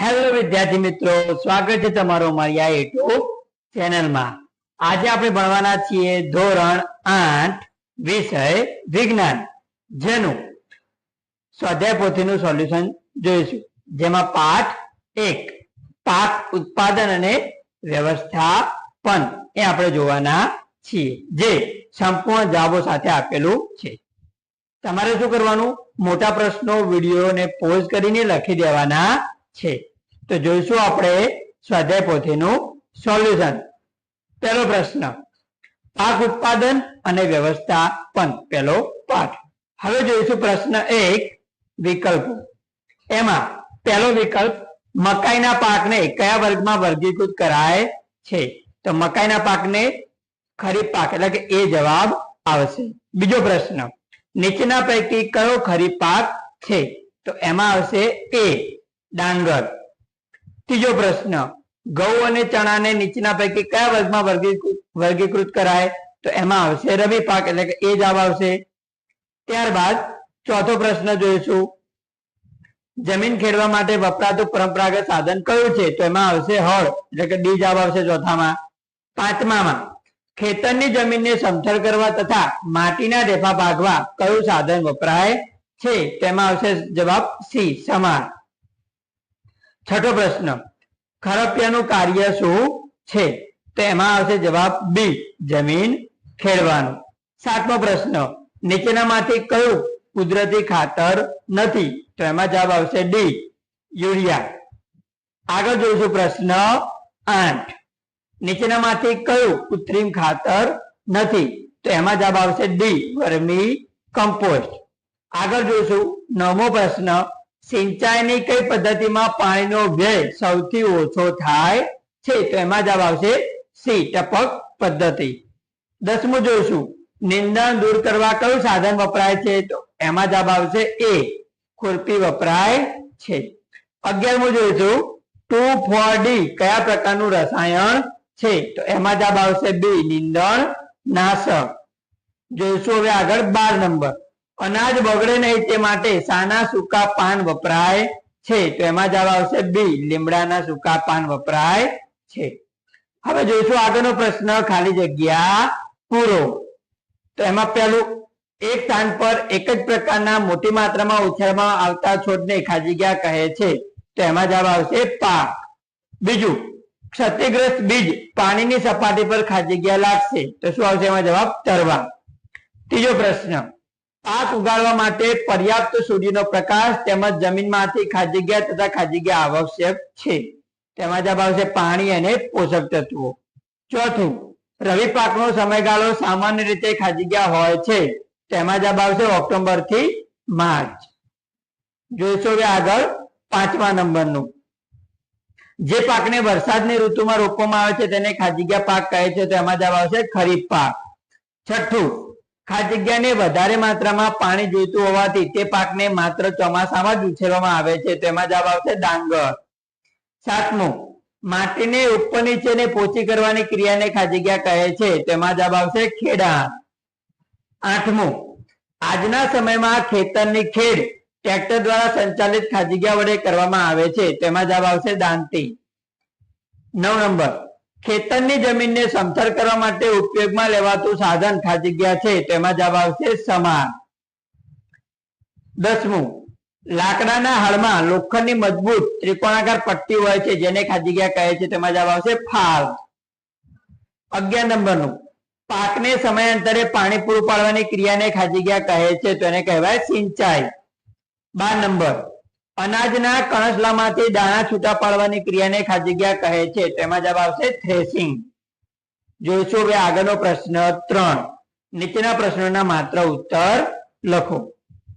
Hello વિદ્યાર્થી મિત્રો, સ્વાગત છે તમારું મારી આ યુટ્યુબ ચેનલમાં. આજે આપણે ભણવાના છીએ ધોરણ આઠ, વિષય વિજ્ઞાન. જેનું સ્વાધ્યાય પોથીનું સોલ્યુશન જોઈશું. જેમાં પાઠ એક, પાક ઉત્પાદન અને વ્યવસ્થાપન એ આપણે જોવાના છીએ. જે સંપૂર્ણ જવાબો સાથે આપેલું છે. તમારે શું કરવાનું? મોટા પ્રશ્નો, વિડીયોને પોઝ કરીને લખી દેવાના છે. તો જોઈશું આપણે સ્વાધ્યાય પોથીનું સોલ્યુશન પહેલો પ્રશ્ન, પાક ઉત્પાદન અને વ્યવસ્થાપન, પહેલો પાઠ હવે જોઈશું પ્રશ્ન એક, વિકલ્પો. એમાં પહેલો વિકલ્પ, મકાઈના પાકને કયા વર્ગમાં વર્ગીકૃત કરાય છે? તો મકાઈના પાકને ખરીફ પાક, એટલે કે એ જવાબ આવશે. બીજો પ્રશ્ન, નીચેના પૈકી કયો ખરીફ પાક છે? તો એમાં આવશે એ. ડાંગર. ત્રીજો પ્રશ્ન, ઘઉં અને ચણાને નીચેના પૈકી કયા વર્ગમાં વર્ગીકૃત કરાય? તો એમાં આવશે રવિ પાક, એટલે કે એ જવાબ આવશે. ત્યારબાદ ચોથો પ્રશ્ન જોઈશું. જમીન ખેડવા માટે વપરાતું પરંપરાગત સાધન કયું છે? તો એમાં આવશે હળ, એટલે કે ડી જવાબ આવશે ચોથામાં. પાંચમામાં, ખેતરની જમીનને સમથળ કરવા તથા માટીના ઢેફા ભાગવા કયું સાધન વપરાય છે? તેમાં આવશે જવાબ સી સમાર છઠ્ઠો પ્રશ્ન, ખરપિયાનું કાર્ય શું છે? તો એમાં આવશે જવાબ બી, જમીન ખેડવાનું. સાતમો પ્રશ્ન, નીચેનામાંથી કયું કુદરતી ખાતર નથી? તો એમાં જવાબ આવશે ડી, યુરિયા. આગળ જોઈશું પ્રશ્ન આઠ, નીચેનામાંથી કયું કૃત્રિમ ખાતર નથી? તો એમાં જવાબ આવશે ડી, વર્મી કમ્પોસ્ટ. આગળ જોઈશું નવમો પ્રશ્ન સિંચાઈની કઈ પદ્ધતિમાં પાણીનો વ્યય સૌથી ઓછો થાય છે? તો એમાં જવાબ આવશે સી, ટપક પદ્ધતિ. દસમું જોઈશું. નિંદણ દૂર કરવા કયું સાધન વપરાય છે? તો એમાં જવાબ આવશે એ, ખુરપી વપરાય છે. અગિયારમું જોઈશું. ટુ ફોર ડી, કયા પ્રકારનું રસાયણ છે? તો એમાં જવાબ આવશે બી, નિંદણ નાશક. જોઈશું હવે આગળ બાર નંબર. અનાજ બગડે નહીં તે માટે સાના સૂકા પાન વપરાય છે. તો એમાં જવાબ આવશે બી, લીમડાના સૂકા પાન વપરાય છે. હવે જોઈશું આગળનો પ્રશ્ન, ખાલી જગ્યા પૂરો. તો એમાં પહેલું, એક સ્થાન પર એક જ પ્રકારના મોટી માત્રામાં ઉછેરવામાં આવતા છોડને ખાજીગ્યા કહે છે. તો એમાં જવાબ આવશે પાક. બીજું, ક્ષતિગ્રસ્ત બીજ પાણીની સપાટી પર ખાજીગ્યા લાગશે. તો શું આવશે? એમાં જવાબ તરવા. ત્રીજો પ્રશ્ન પાક ઉગાડવા માટે પર્યાપ્ત સૂર્યનો પ્રકાશ તેમજ જમીનમાંથી ખાજીગ્યા તથા ખાજીગ્યા આવશ્યક છે. તેમાં જવાબ આવશે પાણી અને પોષક તત્વો. ચોથું, રવિ પાકનો સમયગાળો સામાન્ય રીતે ખાજીગ્યા હોય છે. તેમાં જવાબ આવશે ઓક્ટોબરથી માર્ચ. જોઈશું હવે આગળ પાંચમા નંબરનું. જે પાકને વરસાદની ઋતુમાં રોપવામાં આવે છે તેને ખાજીગ્યા પાક કહે છે. તો એમાં જવાબ આવશે ખરીફ પાક. છઠ્ઠું ખાદ્યજ્ઞાને વધારે માત્રામાં પાણી જોઈતું હોવાથી તે પાકને માત્ર ચોમાસામાં જ ઉછેરવામાં આવે છે. તેમાં જવાબ આવશે ડાંગર. સાતમું, માટીને ઉપર નીચે ને પોચી કરવાની ક્રિયાને ખાજીગ્યા કહે છે. તેમાં જવાબ આવશે ખેડા. આઠમું, આજના સમયમાં ખેતરની ખેડ ટ્રેક્ટર દ્વારા સંચાલિત ખાજીગ્યા વડે કરવામાં આવે છે. તેમાં જવાબ આવશે દાંતી. નવ નંબર ખેતરની જમીનને સમથર કરવા માટે ઉપયોગમાં લેવાતું સાધન ખાજીગ્યા છે તેમાં જવાબ આવશે સમાન. દસમું, લાકડાના હાડમાં લોખંડની મજબૂત ત્રિકોણાકાર પટ્ટી હોય છે, જેને ખાજીગ્યા કહે છે, તેમાં જવાબ આવશે ફાળ અગિયાર નંબરનું, પાકને સમયાંતરે પાણી પૂરું પાડવાની ક્રિયાને ખાજીગ્યા કહે છે, તો એને કહેવાય સિંચાઈ. બાર નંબર અનાજના કણસલામાંથી દાણા છૂટા પાડવાની ક્રિયાને ખાજીગ્યા કહે છે. તેમાં જવાબ આવશે થ્રેસિંગ. જોઈશું હવે આગળનો પ્રશ્ન ત્રણ. નીચેના પ્રશ્નોના માત્ર ઉત્તર લખો.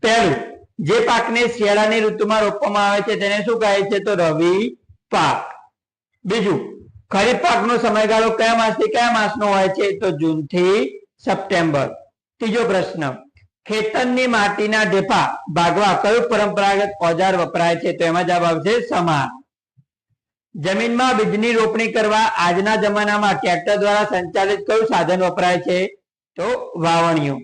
પહેલું, જે પાકને શિયાળાની ઋતુમાં રોપવામાં આવે છે તેને શું કહે છે? તો રવિ પાક. બીજું, ખરીફ પાકનો સમયગાળો કયા માસથી કયા માસનો હોય છે? તો જૂનથી સપ્ટેમ્બર. ત્રીજો પ્રશ્ન ખેતરની માટીના ઢેપા ભાગવા કયું પરંપરાગત ઓજાર વપરાય છે તો એમાં જવાબ આવશે સમાન. જમીનમાં બીજની રોપણી કરવા આજના જમાનામાં ટ્રેક્ટર દ્વારા સંચાલિત કયું સાધન વપરાય છે તો વાવણિયું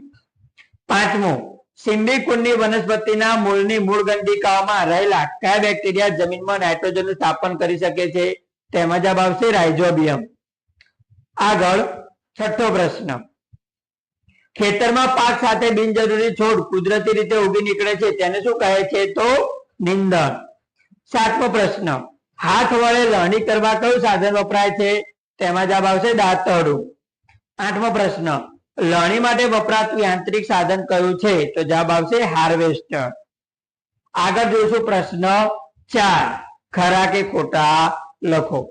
પાંચમું સિંબી કુંડની વનસ્પતિના મૂળની મૂળ ગંડિકાઓમાં રહેલા કયા બેક્ટેરિયા જમીનમાં નાઇટ્રોજનનું સ્થાપન કરી શકે છે તેમાં જવાબ આવશે રાઇઝોબિયમ. આગળ છઠ્ઠો પ્રશ્ન. ખેતરમાં પાક સાથે બિનજરૂરી છોડ કુદરતી રીતે ઉગી નીકળે છે. તેને શું કહે છે તો નિંદણ. સાતમો પ્રશ્ન. હાથ વડે લણણી કરવા કયું સાધન વપરાય છે? તેમાં જવાબ આવશે દાંતરડું આઠમો પ્રશ્ન. લણી માટે વપરાતું યાંત્રિક સાધન કયું છે? તો જવાબ આવશે હાર્વેસ્ટર. આગળ જોઈશું પ્રશ્ન ચાર. ખરા કે ખોટા? લખો.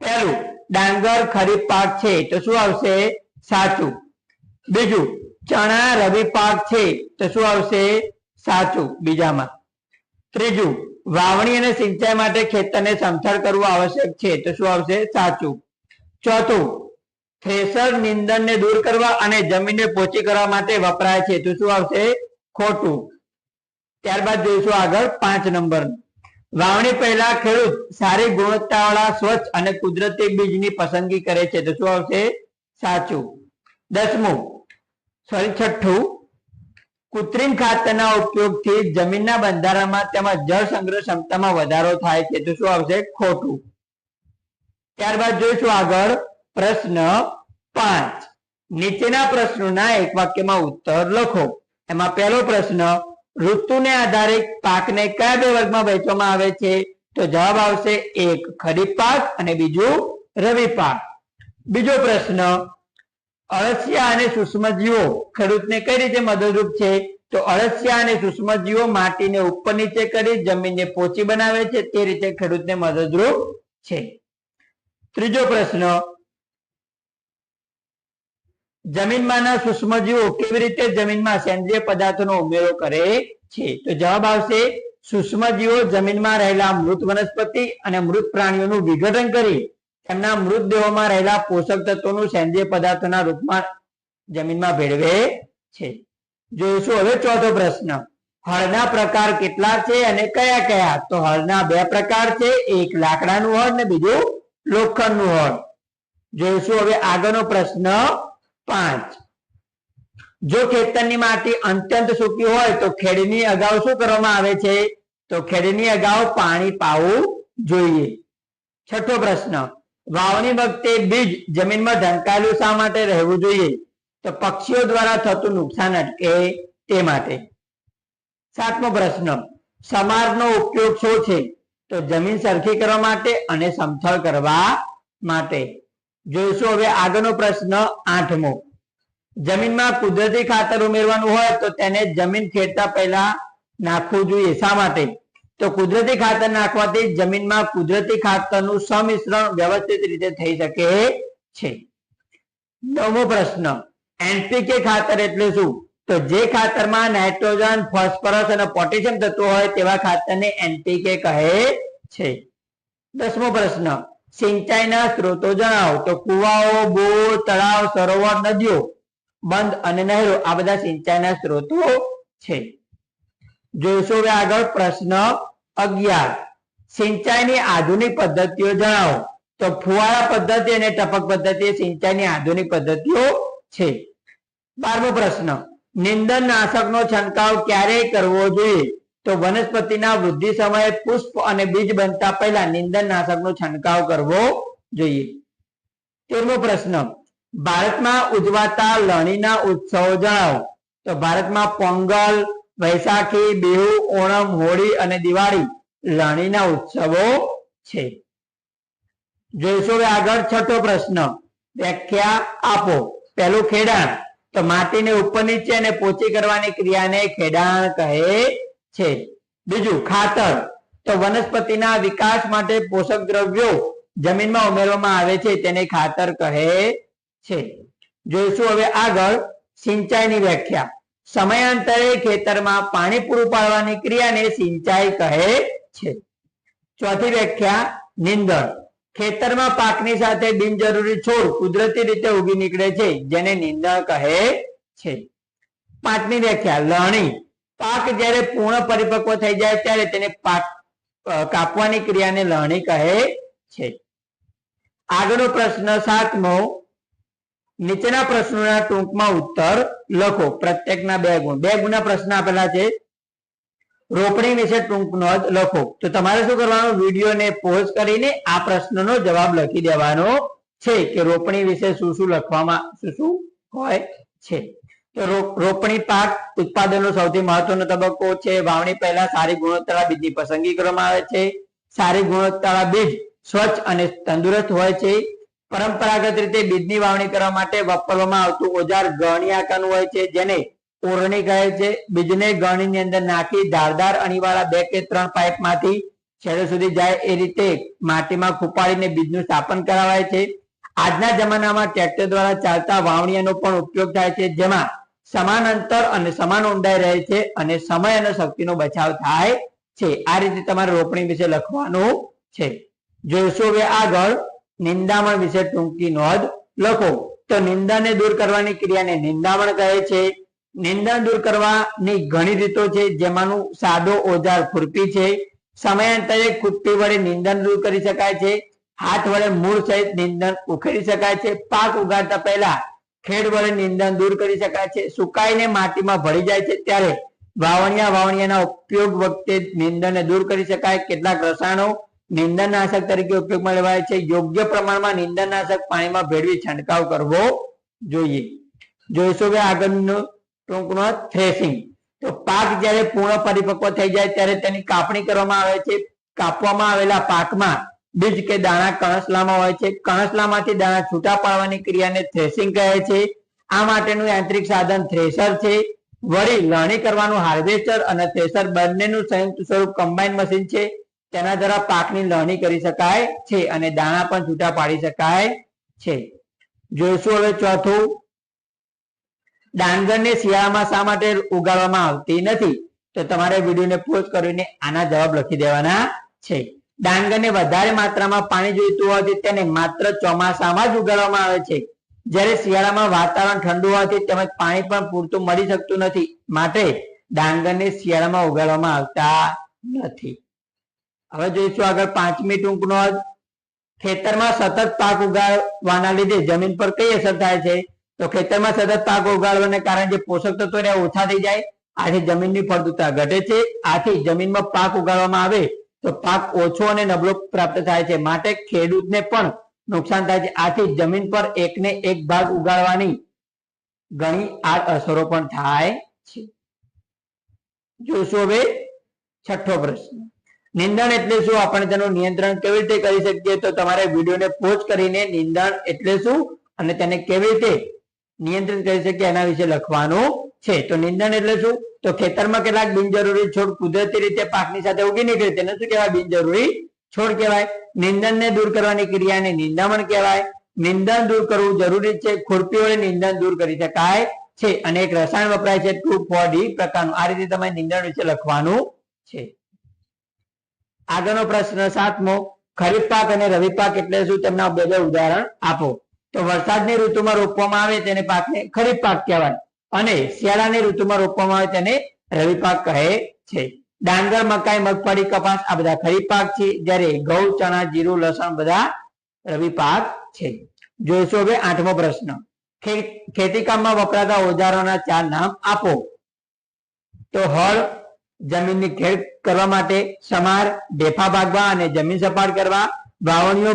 પહેલું, ડાંગર ખરીફ પાક છે. તો શું આવશે? સાચું. બીજું ચણા રવિ પાક છે, તો શું આવશે? સાચું, બીજામાં. ત્રીજું, વાવણી અને સિંચાઈ માટે ખેતરને સમથળ કરવું આવશ્યક છે, તો શું આવશે? સાચું. ચોથું, થ્રેસર નિંદણને દૂર કરવા અને જમીનને પોચી કરવા માટે વપરાય છે, તો શું આવશે? ખોટું. ત્યારબાદ જોઈશું આગળ પાંચ નંબર વાવણી પહેલા ખેડૂત સારી ગુણવત્તાવાળા, સ્વચ્છ અને કુદરતી બીજની પસંદગી કરે છે, તો શું આવશે? સાચું. દસમું સોરી છઠ્ઠું કૃત્રિમ ખાતરના ઉપયોગથી જમીનના બંધારણમાં તેમજ જળ સંગ્રહ ક્ષમતામાં વધારો થાય છે. તો શું આવશે? ખોટું. ત્યારબાદ જોઈશું આગળ પ્રશ્ન પાંચ. નીચેના પ્રશ્નોના એક વાક્યમાં ઉત્તર લખો. એમાં પહેલો પ્રશ્ન, ઋતુને આધારે પાકને કયા બે વર્ગમાં વહેંચવામાં આવે છે? તો જવાબ આવશે એક, ખરીફ પાક અને બીજું રવિ પાક. બીજો પ્રશ્ન અળસિયા અને સૂક્ષ્મજીવો ખેડૂતને કઈ રીતે મદદરૂપ છે? તો અળસિયા અને સૂક્ષ્મજીવો માટીને ઉપર નીચે કરી જમીનને પોચી બનાવે છે. તે રીતે ખેડૂતને મદદરૂપ છે. ત્રીજો પ્રશ્ન. જમીનમાંના સૂક્ષ્મજીવો કેવી રીતે જમીનમાં સેન્દ્રિય પદાર્થોનો ઉમેરો કરે છે? તો જવાબ આવશે સૂક્ષ્મજીવો જમીનમાં રહેલા મૃત વનસ્પતિ અને મૃત પ્રાણીઓનું વિઘટન કરી તેમના મૃતદેહોમાં રહેલા પોષક તત્વોનું સેન્દ્રિય પદાર્થોના રૂપમાં જમીનમાં ભેળવે છે. જોઈશું હવે ચોથો પ્રશ્ન. હળના પ્રકાર કેટલા છે અને કયા કયા? તો હળના બે પ્રકાર છે, એક લાકડાનું હળ ને બીજું લોખંડનું હળ. જોઈશું હવે આગળનો પ્રશ્ન પાંચ. જો ખેતરની માટી અત્યંત સૂકી હોય તો ખેડની અગાઉ શું કરવામાં આવે છે? તો ખેડની અગાઉ પાણી પાવું જોઈએ. છઠ્ઠો પ્રશ્ન. વાવણી વખતે બીજ જમીનમાં ઢંકાયેલું શા માટે રહેવું જોઈએ? તો પક્ષીઓ દ્વારા થતું નુકસાન અટકે તે માટે. સાતમો પ્રશ્ન સમારનો ઉપયોગ શું છે? તો જમીન સરખી કરવા માટે અને સમથળ કરવા માટે. જોઈશું હવે આગળનો પ્રશ્ન આઠમો. જમીનમાં કુદરતી ખાતર ઉમેરવાનું હોય તો તેને જમીન ખેડતા પહેલા નાખવું જોઈએ. શા માટે? તો કુદરતી ખાતર નાખવાથી જમીનમાં કુદરતી ખાતરનું સમિશ્રણ વ્યવસ્થિત રીતે થઈ શકે છે. નવમો પ્રશ્ન એનપીકે ખાતર એટલે શું? તો જે ખાતરમાં નાઇટ્રોજન, ફોસ્ફરસ અને પોટેશિયમ તત્વો હોય તેવા ખાતરને એનપીકે કહે છે. દસમો પ્રશ્ન, સિંચાઈના સ્ત્રોતો જણાવો. તો કુવાઓ, બોર, તળાવ, સરોવર, નદીઓ, બંધ અને નહેરો, આ બધા સિંચાઈના સ્ત્રોતો છે. જોઈશું હવે આગળ પ્રશ્ન અગિયાર. સિંચાઈની આધુનિક પદ્ધતિઓ જણાવો. તો ફુવારા પદ્ધતિ અને ટપક પદ્ધતિ સિંચાઈની આધુનિક પદ્ધતિઓ છે. બારમો પ્રશ્ન. નિંદન નાશકનો છંટકાવ ક્યારે કરવો જોઈએ? તો વનસ્પતિના વૃદ્ધિ સમયે પુષ્પ અને બીજ બનતા પહેલા નિંદન નાશકનો છંટકાવ કરવો જોઈએ. તેરમો પ્રશ્ન. ભારતમાં ઉજવાતા લણીના ઉત્સવો જણાવો. તો ભારતમાં પોંગલ વૈશાખી બિહુ, ઓણમ, હોળી અને દિવાળી લણીના ઉત્સવો છે. જોઈશું હવે આગળ છઠ્ઠો પ્રશ્ન. વ્યાખ્યા આપો. પહેલું ખેડાણ. તો માટીને ઉપર નીચે અને પોચી કરવાની ક્રિયાને ખેડાણ કહે છે. બીજું, ખાતર. તો વનસ્પતિના વિકાસ માટે પોષક દ્રવ્યો જમીનમાં ઉમેરવામાં આવે છે, તેને ખાતર કહે છે. જોઈશું હવે આગળ સિંચાઈની વ્યાખ્યા. સમયાંતરે ખેતરમાં પાણી પૂરું પાડવાની ક્રિયાને સિંચાઈ કહે છે. ચોથી વ્યાખ્યા, નિંદણ. ખેતરમાં પાકની સાથે બિનજરૂરી છોડ કુદરતી રીતે ઉગી નીકળે છે, જેને નિંદણ કહે છે. પાંચમી વ્યાખ્યા લણી પાક જ્યારે પૂર્ણ પરિપક્વ થઈ જાય ત્યારે તેને પાક કાપવાની ક્રિયાને લણી કહે છે. આગળનો પ્રશ્ન સાતમો, નીચેના પ્રશ્નોના ટૂંકમાં ઉત્તર લખો. પ્રત્યેકના બે ગુણ. બે ગુણના પ્રશ્ન આપેલા છે. રોપણી વિશે ટૂંક નોંધ લખો. તો તમારે શું કરવાનું? વિડીયોને પોઝ કરીને આ પ્રશ્નનો જવાબ લખી દેવાનો છે કે રોપણી વિશે શું શું લખવામાં શું શું હોય છે. તો રોપણી પાક ઉત્પાદનનો સૌથી મહત્વનો તબક્કો છે. વાવણી પહેલા સારી ગુણવત્તાના બીજની પસંદગી કરવામાં આવે છે. સારી ગુણવત્તાના બીજ સ્વચ્છ અને તંદુરસ્ત હોય છે. પરંપરાગત રીતે બીજની વાવણી કરવા માટે વાપરવામાં આવતું ઓજાર ગણી આકારનું હોય છે. જેને ઓરણી કહે છે, બીજને ગળણીની અંદર નાખી ધારદાર અણીવાળા બે કે ત્રણ પાઇપમાંથી છેડે સુધી જાય એ રીતે માટીમાં ખૂપાડીને બીજનું સ્થાપન કરાવાય છે. આજના જમાનામાં ટ્રેક્ટર દ્વારા ચાલતા વાવણીયાનો પણ ઉપયોગ થાય છે, જેમાં સમાન અંતર અને સમાન ઊંડાઈ રહે છે અને સમય અને શક્તિનો બચાવ થાય છે. આ રીતે તમારે રોપણી વિશે લખવાનું છે. જોઈશું હવે આગળ નિંદામણ વિશે ટૂંકી નોંધ લખો. તો નિંદાને દૂર કરવાની ક્રિયાને નિંદામણ કહે છે. નિંદણ દૂર કરવાની ઘણી રીતો છે, જેમાંનું સાદો ઓજાર ખુરપી છે. સમયાંતરે ખુરપી વડે નિંદણ દૂર કરી શકાય છે. હાથ વડે મૂળ સહિત નિંદણ ઉખેડી શકાય છે. પાક ઉગાડતા પહેલા ખેડ વડે નિંદણ દૂર કરી શકાય છે. સુકાઈને માટીમાં ભળી જાય છે. ત્યારે વાવણિયા વાવણિયાના ઉપયોગ વખતે નિંદણને દૂર કરી શકાય. કેટલાક રસાયણો નિંદણનાશક તરીકે ઉપયોગમાં લેવાય છે. યોગ્ય પ્રમાણમાં નિંદણનાશક પાણીમાં ભેળવી છંટકાવ કરવો જોઈએ. જોઈશું કે આગળનું ટૂંકનો થ્રેસિંગ તો પાક જ્યારે પૂર્ણ પરિપક્વ થઈ જાય ત્યારે તેની કાપણી કરવામાં આવે છે. કાપવામાં આવેલા પાકમાં બીજ કે દાણા કણસલામાં હોય છે. કણસલામાંથી દાણા છૂટા પાડવાની ક્રિયાને થ્રેસિંગ કહે છે. આ માટેનું યાંત્રિક સાધન થ્રેસર છે. વળી લણણી કરવાનું હાર્વેસ્ટર અને થ્રેસર બંનેનું સંયુક્ત સ્વરૂપ કમ્બાઈન મશીન છે. તેના દ્વારા પાકની લણણી કરી શકાય છે અને દાણા પણ છૂટા પાડી શકાય છે. જોઈશું હવે ચોથું ડાંગરને શિયાળામાં શા માટે ઉગાડવામાં આવતી નથી? તો તમારે વિડીયોને પોઝ કરીને આના જવાબ લખી દેવાના છે. ડાંગરને વધારે માત્રામાં પાણી જોઈતું હોવાથી તેને માત્ર ચોમાસામાં જ ઉગાડવામાં આવે છે. જ્યારે શિયાળામાં વાતાવરણ ઠંડુ હોવાથી તેમજ પાણી પણ પૂરતું મળી શકતું નથી. માટે ડાંગરને શિયાળામાં ઉગાડવામાં આવતા નથી. હવે જોઈશું આગળ પાંચમી ટૂંક નોંધ ખેતરમાં સતત પાક ઉગાડવાના લીધે જમીન પર કઈ અસર થાય છે? તો ખેતરમાં સતત પાક ઉગાડવાને કારણે જે પોષક તત્વો ઓછા થઈ જાય. આથી જમીનની ફળદ્રુપતા ઘટે છે. આથી જમીનમાં પાક ઉગાડવામાં આવે તો પાક ઓછો અને નબળો પ્રાપ્ત થાય છે. માટે ખેડૂતને પણ નુકસાન થાય છે. આથી જમીન પર એકને એક ભાગ ઉગાડવાની ઘણી આડ અસરો પણ થાય છે. જોશો હવે છઠ્ઠો પ્રશ્ન. નિંદણ એટલે શું? આપણે તેનું નિયંત્રણ કેવી રીતે કરી શકીએ? તો તમારે વિડીયોને પોઝ કરીને નિંદણ એટલે શું? અને તેને કેવી રીતે નિયંત્રિત કરી શકીએ એના વિશે લખવાનું છે. તો નિંદણ એટલે શું? તો ખેતરમાં કેટલાક બિનજરૂરી છોડ કુદરતી રીતે પાકની સાથે ઉગી નીકળે તેને શું કહેવાય? બિનજરૂરી છોડ કહેવાય. નિંદણને દૂર કરવાની ક્રિયાને નિંદામણ કહેવાય. નિંદણ દૂર કરવું જરૂરી છે. ખુરપી વડે નિંદણ દૂર કરી શકાય છે. અને એક રસાયણ વપરાય છે ટુ ફોર પ્રકારનું. આ રીતે તમારે નિંદણ વિશે લખવાનું છે. આગળનો પ્રશ્ન સાતમો, ખરીફ પાક અને રવિ પાક એટલે શું? તેમના બે બે ઉદાહરણ આપો. તો વરસાદની ઋતુમાં રોપવામાં આવે તેને પાકને ખરીફ પાક કહેવાય. અને શિયાળાની ઋતુમાં રોપવામાં આવે તેને રવિ પાક કહે છે. ડાંગર, મકાઈ, મગફળી, કપાસ આ બધા ખરીફ પાક છે. જ્યારે ઘઉં, ચણા, જીરું, લસણ બધા રવિ પાક છે. જોઈશું હવે આઠમો પ્રશ્ન. ખેતીકામમાં વપરાતા ઓજારોના ચાર નામ આપો. તો હળ, જમીનની ખેડ કરવા માટે સમાર ઢેફા ભાગવા અને જમીન સપાટ કરવા વાવણીઓ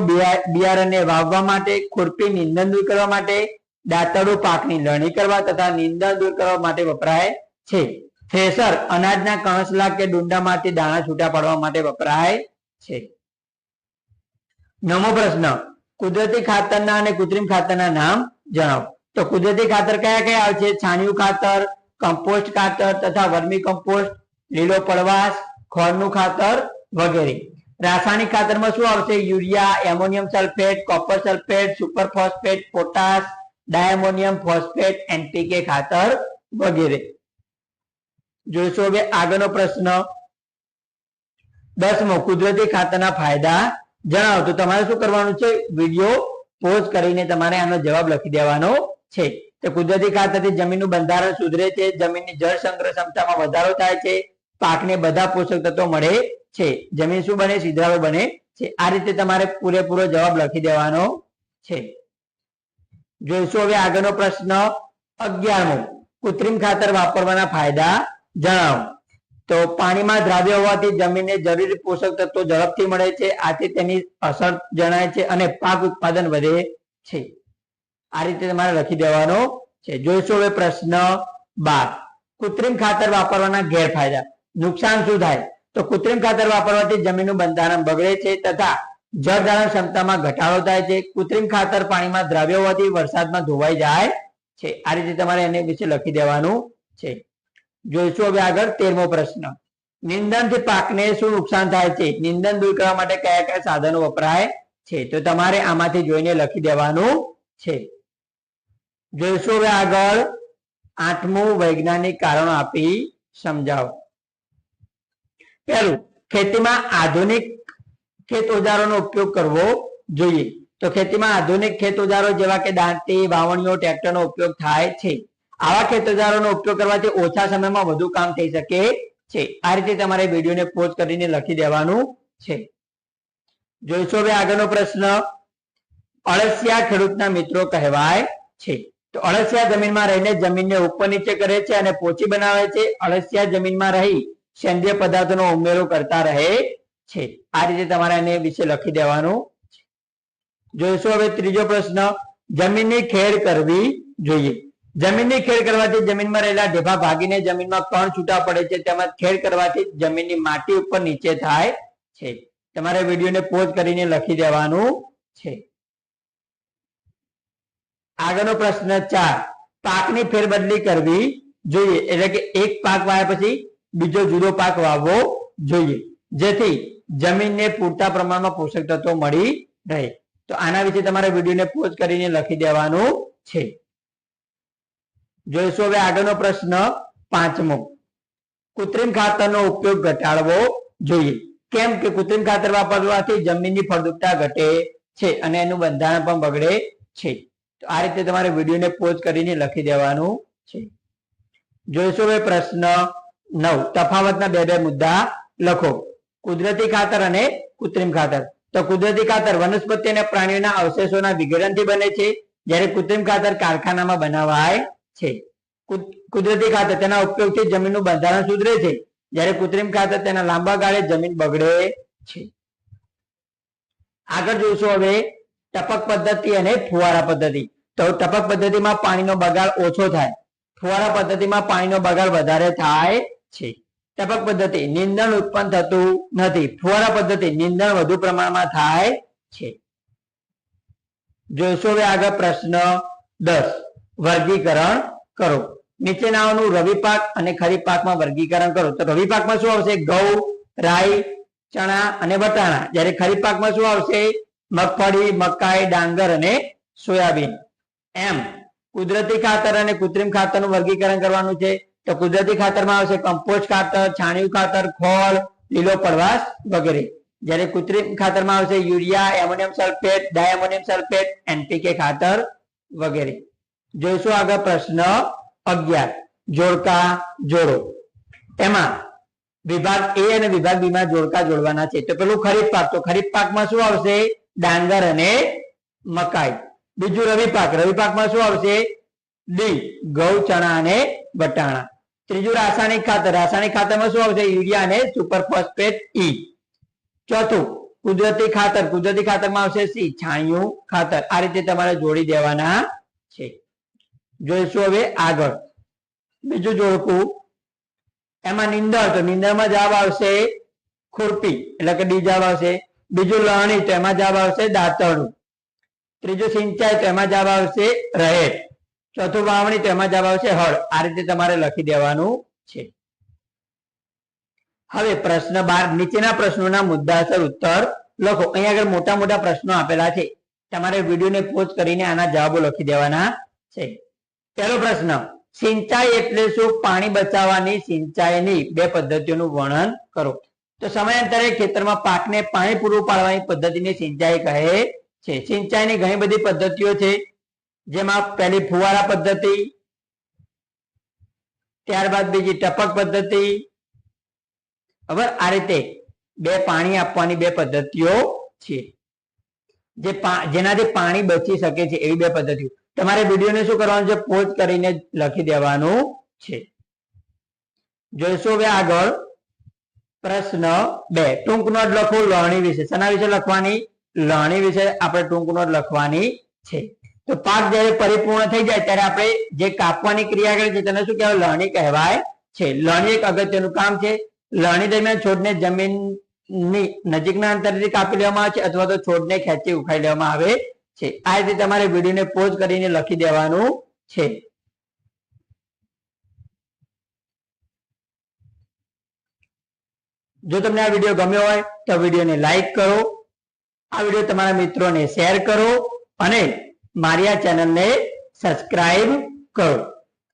બિયારણને વાવવા માટે, ખુરપી નિંદણ દૂર કરવા માટે દાંતરડો પાકની લણણી કરવા તથા નિંદણ દૂર કરવા માટે વપરાય છે. થ્રેસર અનાજના કણસલા કે ડુંડામાંથી દાણા છૂટા પાડવા માટે વપરાય છે. નવમો પ્રશ્ન, કુદરતી ખાતરના અને કૃત્રિમ ખાતરના નામ જણાવો. તો કુદરતી ખાતર કયા કયા આવે છે? છાણિયું ખાતર, કમ્પોસ્ટ ખાતર તથા વર્મી કમ્પોસ્ટ, લીલો પડવાશ, ખોળનું ખાતર વગેરે. રાસાયણિક ખાતરમાં શું આવશે? Urea, ammonium sulphate, copper sulphate, super phosphate, potash, diammonium, phosphate NPK ખાતર વગેરે. જોઈશું હવે આગળનો પ્રશ્ન. દસમો, કુદરતી ખાતરના ફાયદા જણાવો. તો તમારે શું કરવાનું છે? વીડિયો પોઝ કરીને તમારે આનો જવાબ લખી દેવાનો છે. તો કુદરતી ખાતરથી જમીનનું બંધારણ સુધરે છે. જમીનની જળ સંગ્રહ ક્ષમતામાં વધારો થાય છે. પાકને બધા પોષક તત્વો મળે છે. જમીન શું બને? સિદ્ધાળુ બને છે. આ રીતે તમારે પૂરેપૂરો જવાબ લખી દેવાનો છે. જોઈશું હવે આગળનો પ્રશ્ન અગિયારમો. કૃત્રિમ ખાતર વાપરવાના ફાયદા જણાવો. તો પાણીમાં દ્રાવ્ય હોવાથી જમીનને જરૂરી પોષક તત્વો ઝડપથી મળે છે. આથી તેની અસર જણાય છે અને પાક ઉત્પાદન વધે છે. આ રીતે તમારે લખી દેવાનો છે. જોઈશું હવે પ્રશ્ન બાર. કૃત્રિમ ખાતર વાપરવાના ગેરફાયદા. નુકસાન શું થાય? તો કૃત્રિમ ખાતર વાપરવાથી જમીનનું બંધારણ બગડે છે તથા જળ ક્ષમતામાં ઘટાડો થાય છે. કૃત્રિમ ખાતર પાણીમાં દ્રાવ્ય હોવાથી વરસાદમાં ધોવાઈ જાય છે. આ રીતે તમારે એને વિશે લખી દેવાનું છે. જોઈશું હવે આગળ તેરમો પ્રશ્ન. નિંદનથી પાકને શું નુકસાન થાય છે? નિંદન દૂર કરવા માટે કયા કયા સાધનો વપરાય છે? તો તમારે આમાંથી જોઈને લખી દેવાનું છે. જોઈશું હવે આગળ આઠમું વૈજ્ઞાનિક કારણો આપી સમજાવો. પહેલું, ખેતીમાં આધુનિક ખેત ઓજારોનો ઉપયોગ કરવો જોઈએ. તો ખેતીમાં આધુનિક ખેત ઓજારો જેવા કે દાંતી, વાવણીઓ, ટ્રેક્ટરનો ઉપયોગ થાય છે. આવા ખેત ઓજારોનો ઉપયોગ કરવાથી ઓછા સમયમાં વધુ કામ થઈ શકે છે. આ રીતે તમારે વિડીયોને પોઝ કરીને લખી દેવાનું છે. જોઈશું હવે આગળનો પ્રશ્ન. અળસિયા ખેડૂતના મિત્રો કહેવાય છે. તો અળસિયા જમીનમાં રહીને જમીનને ઉપર નીચે કરે છે અને પોચી બનાવે છે. અળસિયા જમીનમાં રહી સેન્દ્રિય પદાર્થોનો ઉમેરો કરતા રહે છે. આ રીતે તમારે એને વિશે લખી દેવાનું જોઈશું હવે ત્રીજો પ્રશ્ન, જમીનની ખેડ કરવી જોઈએ. જમીનની ખેડ કરવાથી જમીનમાં રહેલા ઢેફા ભાગીને જમીનમાં કણ છૂટા પડે છે, તેમજ ખેડ કરવાથી જમીનની માટી ઉપર નીચે થાય છે. તમારે વિડીયોને પોઝ કરીને લખી દેવાનું છે. આગળનો પ્રશ્ન ચાર, પાકની ફેરબદલી કરવી જોઈએ. એટલે કે એક પાક વાયા પછી બીજો જુદો પાક વાવવો જોઈએ. જેથી જમીનને પૂરતા પ્રમાણમાં પોષક તત્વો મળી રહે. તો આના વિશે તમારે વિડીયોને પોઝ કરીને લખી દેવાનું છે. જોઈશું હવે આગળનો પ્રશ્ન પાંચમો. કૃત્રિમ ખાતરનો ઉપયોગ ઘટાડવો જોઈએ. કેમ કે કૃત્રિમ ખાતર વાપરવાથી જમીનની ફળદ્રુપતા ઘટે છે અને એનું બંધારણ પણ બગડે છે. તો આ રીતે તમારે વિડીયોને પોઝ કરીને લખી દેવાનું છે. જોઈશું હવે પ્રશ્ન નવ. તફાવતના બે બે મુદ્દા લખો. કુદરતી ખાતર અને કૃત્રિમ ખાતર. તો કુદરતી ખાતર વનસ્પતિ અને પ્રાણીઓના અવશેષોના વિઘટનથી બને છે, જ્યારે કૃત્રિમ ખાતર કારખાનામાં બનાવાય છે. કુદરતી ખાતર તેના ઉપયોગથી જમીનનું બંધારણ સુધરે છે, જ્યારે કૃત્રિમ ખાતર તેના લાંબા ગાળે જમીન બગડે છે. આગળ જોઈશું હવે ટપક પદ્ધતિ અને ફુવારા પદ્ધતિ. તો ટપક પદ્ધતિમાં પાણીનો બગાડ ઓછો થાય. ફુવારા પદ્ધતિમાં પાણીનો બગાડ વધારે થાય છે. ટપક પદ્ધતિ નિંદણ ઉત્પન્ન થતું નથી. ફુવારા પદ્ધતિ નિંદણ વધુ પ્રમાણમાં થાય છે. જોઈશું હવે આગળ પ્રશ્ન દસ. વર્ગીકરણ કરો. નીચેનાઓનું રવિ પાક અને ખરીફ પાકમાં વર્ગીકરણ કરો. તો રવિ પાકમાં શું આવશે? ઘઉં, રાઈ, ચણા અને વટાણા જ્યારે ખરીફ પાકમાં શું આવશે? મગફળી, મકાઈ, ડાંગર અને સોયાબીન. એમ. કુદરતી ખાતર અને કૃત્રિમ ખાતરનું વર્ગીકરણ કરવાનું છે. તો કુદરતી ખાતરમાં આવશે કમ્પોસ્ટ ખાતર, છાણિયું ખાતર, ખોળ, લીલો પડવાસ વગેરે. જ્યારે કૃત્રિમ ખાતરમાં આવશે urea, ammonium sulphate, diammonium sulphate, NPK ખાતર વગેરે. જોઈશું આગળ પ્રશ્ન અગિયાર. જોડકા, જોડો. એમાં વિભાગ એ અને વિભાગ બી માં જોડકા જોડવાના છે. તો પેલું ખરીફ પાક. તો ખરીફ પાકમાં શું આવશે? ડાંગર અને મકાઈ. બીજું રવિ પાક. રવિ પાકમાં શું આવશે? ડી, ઘઉં, ચણા અને વટાણા ત્રીજું રાસાયણિક ખાતર. રાસાયણિક ખાતરમાં શું આવશે? યુરિયા અને સુપર ફોસ્ફેટ ઈ ચોથું, કુદરતી ખાતર. કુદરતી ખાતરમાં આવશે સી, છાણિયું ખાતર. આ રીતે તમારે જોડી દેવાના છે. જોઈશું હવે આગળ. બીજું જોડકું. એમાં નિંદર. તો નિંદરમાં જવાબ આવશે ખુરપી, એટલે કે ડી જવાબ આવશે. બીજું લણણી, તો એમાં જવાબ આવશે દાંતણું. ત્રીજું સિંચાઈ, તો એમાં જવાબ આવશે રહેર. ચોથું વાવણી તો એમાં જવાબ આવશે હળ. આ રીતે તમારે લખી દેવાનું છે. હવે પ્રશ્ન બાર, નીચેના પ્રશ્નોના મુદ્દાસર ઉત્તર લખો. અહીંયા આગળ મોટા મોટા પ્રશ્નો આપેલા છે. તમારે વિડીયોને પોઝ કરીને આના જવાબો લખી દેવાના છે. પહેલો પ્રશ્ન, સિંચાઈ એટલે શું? પાણી બચાવવાની સિંચાઈની બે પદ્ધતિઓનું વર્ણન કરો. તો સમયાંતરે ખેતરમાં પાકને પાણી પૂરું પાડવાની પદ્ધતિને સિંચાઈ કહે છે. સિંચાઈની ઘણી બધી પદ્ધતિઓ છે. જેમાં પહેલી ફુવારા પદ્ધતિ, ત્યારબાદ બીજી ટપક પદ્ધતિ. હવે આ રીતે બે પાણી આપવાની બે પદ્ધતિઓ છે. જે જેનાથી પાણી બચી શકે છે એવી બે પદ્ધતિઓ. તમારે વિડીયોને શું કરવાનું છે? પોઝ કરીને લખી દેવાનું છે. જોઈશું હવે આગળ. પ્રશ્ન બે. ટૂંક નોટ લખો લણણી વિશે. શેના વિશે લખવાની? લણણી વિશે આપણે ટૂંક નોટ લખવાની છે. તો પાક જયારે પરિપૂર્ણ થઈ જાય ત્યારે આપણે જે કાપવાની ક્રિયા કરી છે તેને શું કહેવાય? લણણી કહેવાય છે. લણણી એક અગત્યનું કામ છે. લણણી દરમિયાન છોડને જમીનની નજીકના અંતરથી કાપી લેવામાં આવે છે અથવા તો છોડને ખેંચી ઉખાઈ લેવામાં આવે છે. આ રીતે તમારે વિડીયોને પોઝ કરીને લખી દેવાનું છે. જો તમને આ વીડિયો ગમ્યો હોય તો વિડીયોને લાઈક કરો. આ વીડિયો તમારા મિત્રોને શેર કરો અને મારી આ ચેનલને સબસ્ક્રાઈબ કરો.